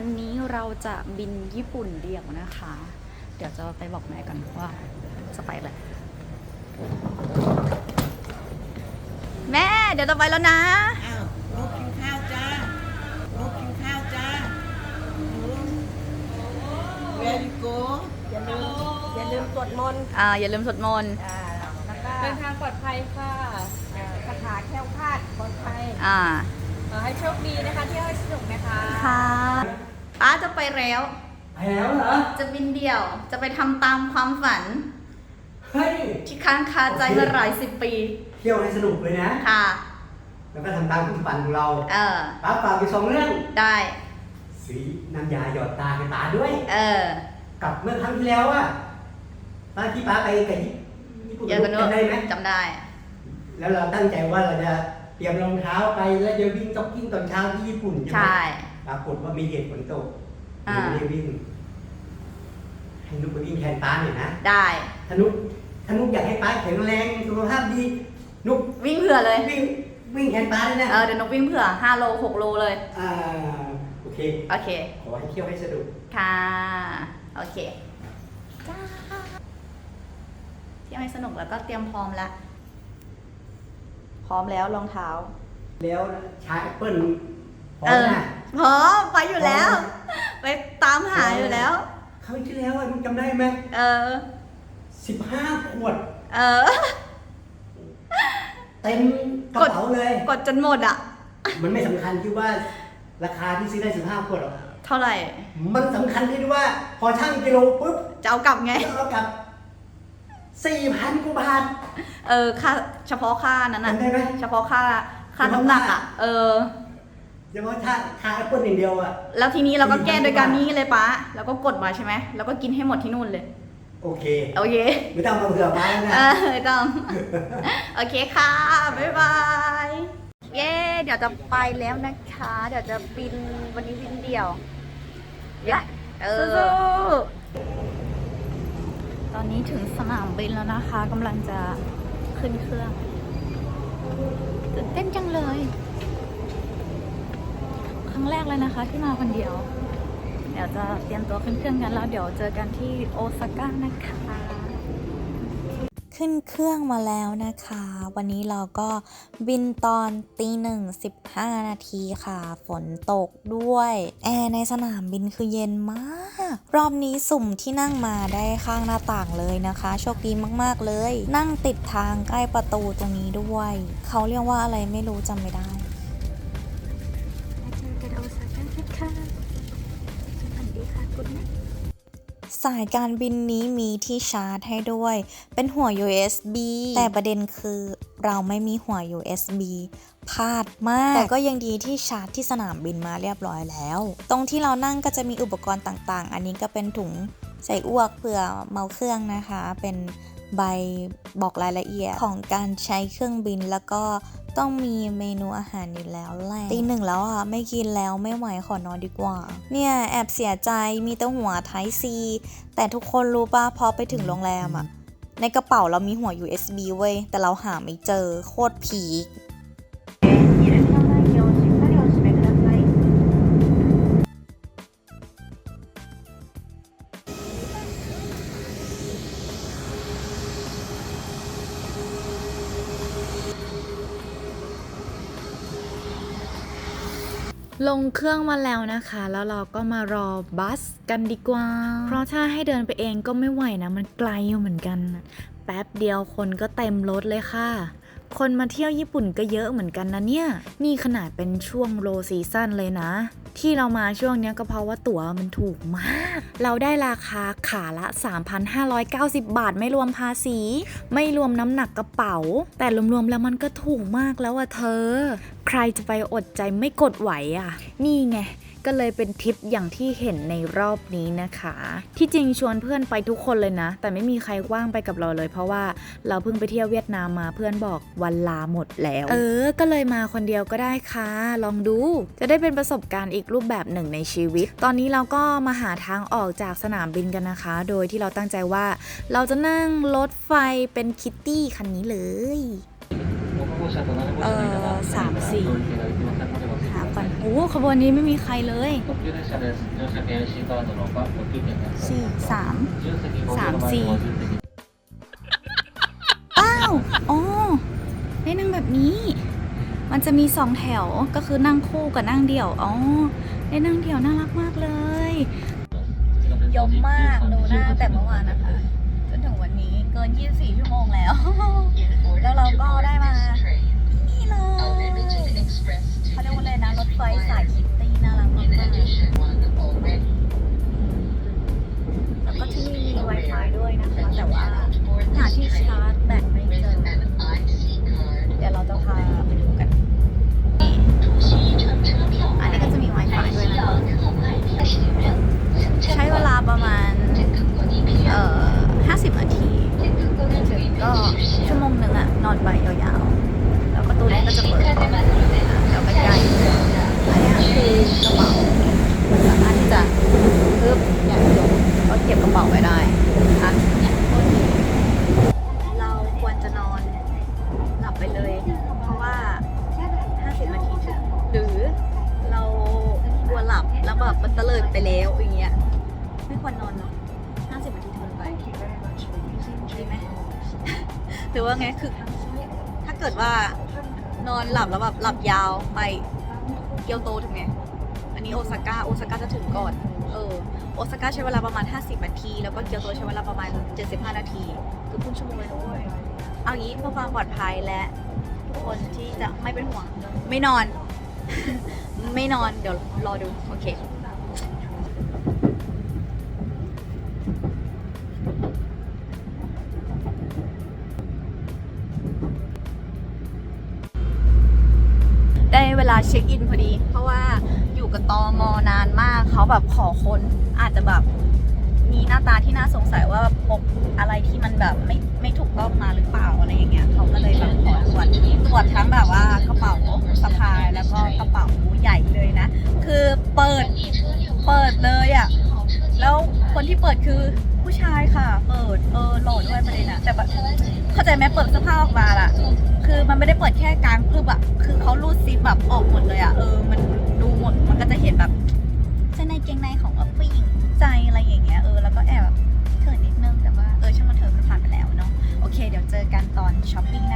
วันนี้เราจะบินญี่ปุ่นเดี่ยวนะคะ เดี๋ยวจะไปบอกแม่กันว่าจะไปอะไรแม่ เดี๋ยวจะไปแล้วนะ อ้าวลูกกินข้าวจ้าลูกกินข้าวจ้าหนู Where you go อย่าลืมอย่าลืมสวดมนต์อ่า อย่าลืมสวดมนต์อ่าแล้วก็เดินทางปลอดภัยค่ะอ่าคาถาแคล้วคลาดปลอดภัยอ่าขอให้โชคดีนะคะเที่ยวให้สนุกนะคะค่ะ ป้าจะไปแล้ว ไปแล้วเหรอ จะบินเดี่ยว จะไปทำตามความฝัน เฮ้ย ที่ค้างคาใจมาหลายสิบปี เที่ยวให้สนุกเลยนะ ค่ะ แล้วก็ทำตามความฝันของเราเออ ป้าฝากไปสองเรื่องได้ สีน้ำยาหยอดตาให้ตาด้วย เออ กับเมื่อครั้งที่แล้วอะป้าที่ป้าไปกับญี่ปุ่นเยอะกันจำได้ไหมจำได้ แล้วเราตั้งใจว่าเราจะเตรียมรองเท้าไปแล้วจะวิ่งจ็อกกิ้งตอนเช้าที่ญี่ปุ่นใช่ไหมใช่ ปรากฏว่ามีเหตุฝนตกอ่าหนูไม่ได้วิ่งให้นุกไปวิ่งแทนป้าหน่อยนะได้ถ้านุกถ้านุกอยากให้ป้าแข็งแรงสุขภาพดีนุกวิ่งเผื่อเลยวิ่งวิ่งแทนป้าด้วยนะเออเดี๋ยวนกวิ่งเผื่อ5โล6โลเลยอ่าโอเคโอเคขอให้เที่ยวให้สนุกค่ะโอเคจ้าเที่ยวให้สนุกแล้วก็เตรียมพร้อมแล้วพร้อมแล้วรองเท้า แล้วชายแอปเปิ้ลพร้อเอมอนะ พร้อมไปอยู่แล้ว ไปตามหาอยู่แล้ว คราวที่แล้วอะมึงจำได้ไหมเออ สิบห้าขวด เออ เต็มกระเป๋าเลย กดจนหมดอะ มันไม่สำคัญที่ว่าราคาที่ซื้อได้สิบห้าขวดหรอกเท่าไหร่ มันสำคัญที่ว่าพอช่างกิโลปุ๊บจะเอากลับไงเรากลับสี่พันกว่าบาท เออค่าเฉพาะค่านั้นน่ะ จำได้ไหม เฉพาะค่าค่าน้ำหนักอะ เออ เฉพาะชาชาแอปเปิ้ลอย่างเดียวอะ แล้วทีนี้เราก็แก้4,000โดยการนี้เลยป้าแล้วก็กดมาใช่ไหมแล้วก็กินให้หมดที่นู่นเลย โอเค โอเค ไม่ต้องมาเผื่อป้าแล้วนะ เออไม่ต้อง โอเคค่ะ บ๊ายบาย เย้ เดี๋ยวจะไปแล้วนะคะ เดี๋ยวจะบินวันนี้บินเดี่ยวเย้เออ ตอนนี้ถึงสนามบินแล้วนะคะกำลังจะขึ้นเครื่องตื่นเต้นจังเลยค รั้งแรกเลยนะคะที่มาคนเดียว เดี๋ยวจะเตรียมตัวขึ้นเครื่องกันแล้วเดี๋ยวเจอกันที่โอซาก้านะคะ ขึ้นเครื่องมาแล้วนะคะ วันนี้เราก็บินตอนตีหนึ่งสิบห้านาทีค่ะ ฝนตกด้วย แอร์ในสนามบินคือเย็นมาก รอบนี้สุ่มที่นั่งมาได้ข้างหน้าต่างเลยนะคะ โชคดีมากๆเลย นั่งติดทางใกล้ประตูตรงนี้ด้วย เขาเรียกว่าอะไรไม่รู้จำไม่ได้ สายการบินนี้มีที่ชาร์จให้ด้วย เป็นหัว USB แต่ประเด็นคือเราไม่มีหัว USB พลาดมาก แต่ก็ยังดีที่ชาร์จที่สนามบินมาเรียบร้อยแล้ว ตรงที่เรานั่งก็จะมีอุปกรณ์ต่างๆ อันนี้ก็เป็นถุงใส่อ้วกเผื่อเมาเครื่องนะคะ เป็นใบบอกรายละเอียดของการใช้เครื่องบินแล้วก็ ต้องมีเมนูอาหารอยู่แล้วแหละตีหนึ่งแล้วอะไม่กินแล้วไม่ไหวขอนอนดีกว่า เนี่ยแอบเสียใจมีแต่หัวไทซีแต่ทุกคนรู้ป่ะพอไปถึงโรงแรมอะในกระเป๋าเรามีหัว USB เว้ยแต่เราหาไม่เจอโคตรผีค ลงเครื่องมาแล้วนะคะ แล้วเราก็มารอบัสกันดีกว่า เพราะถ้าให้เดินไปเองก็ไม่ไหวนะ มันไกลอยู่เหมือนกัน แป๊บเดียวคนก็เต็มรถเลยค่ะ คนมาเที่ยวญี่ปุ่นก็เยอะเหมือนกันนะเนี่ย นี่ขนาดเป็นช่วงโลซีซั่นเลยนะ ที่เรามาช่วงนี้ก็เพราะว่าตั๋วมันถูกมาก เราได้ราคาขาละ 3,590 บาทไม่รวมภาษี ไม่รวมน้ำหนักกระเป๋า แต่รวมๆแล้วมันก็ถูกมากแล้วอะเธอ ใครจะไปอดใจไม่กดไหวอะนี่ไง ก็เลยเป็นทริปอย่างที่เห็นในรอบนี้นะคะ ที่จริงชวนเพื่อนไปทุกคนเลยนะ แต่ไม่มีใครว่างไปกับเราเลย เพราะว่าเราเพิ่งไปเที่ยวเวียดนามมาเพื่อนบอกวันลาหมดแล้ว เออ ก็เลยมาคนเดียวก็ได้ค่ะ ลองดู จะได้เป็นประสบการณ์อีกรูปแบบหนึ่งในชีวิต ตอนนี้เราก็มาหาทางออกจากสนามบินกันนะคะ โดยที่เราตั้งใจว่า เราจะนั่งรถไฟเป็นคิตตี้คันนี้เลย เออสามสี่หาก่ อ้ขบวนนี้ไม่มีใครเลยสี่สามสามสี่อ้าวอ๋อได้นั่งแบบนี้ มันจะมีสองแถวก็คือนั่งคู่กับนั่งเดี่ยวอ๋อได้นั่งเดี่ยวน่ารักมากเลยยมมากดูหน้าแต่เมื่อวานนะคะจนถึงวันนี้เกิน 24 ชั่วโมงแล้ว แล้วเราก็ได้มาที่นี่เลย เขาเรียกว่าอะไรนะรถไฟสายคิตตี้น่ารักมากๆ แล้วอย่างเงี้ยไม่ควรนอนเนาะ50นาทีถึงไปดีไหมหรือว่าไงคือถ้าเกิดว่านอนหลับแล้วแบบหลับยาวไปเกียวโตถึงไงอันนี้โอซาก้าโอซาก้าจะถึงก่อน เออโอซาก้าใช้เวลาประมาณ 50 นาที แล้วก็เกียวโตใช้เวลาประมาณ 75 นาที คือครึ่งชั่วโมงเลยด้วยเอางี้เพื่อความปลอดภัยและทุกคนที่จะไม่เป็นห่วง ไม่นอน ไม่นอนเดี๋ยวรอดู โอเค ช็คอินพอดี เพราะว่าอยู่กับตอมอนานมากเขาแบบขอค้นอาจจะแบบมีหน้าตาที่น่าสงสัยว่าพกอะไรที่มันแบบไม่ไม่ถูกต้องมาหรือเปล่าอะไรอย่างเงี้ยเขาก็เลยแบบขอตรวจตรวจทั้งแบบว่ากระเป๋าสะพายแล้วก็กระเป๋าใหญ่เลยนะ คือเปิดเปิดเลยอะ่ะ ที่เปิดคือผู้ชายค่ะ เปิด เออโหลดด้วยประเด็นอะแต่แบบเข้าใจไหมเปิดสภาพออกมาละคือมันไม่ได้เปิดแค่กลางคือแบบคือเขารูดซิปแบบออกหมดเลยอะเออ มันดูหมด มันก็จะเห็นแบบเส้นในเกงในของผู้หญิงใจอะไรอย่างเงี้ย เออ แล้วก็แอบเขินนิดนึง แต่ว่า เออ ช่างมันเถอะมันผ่านไปแล้วเนาะ โอเค เดี๋ยวเจอกันตอนช้อปปิ้งนะ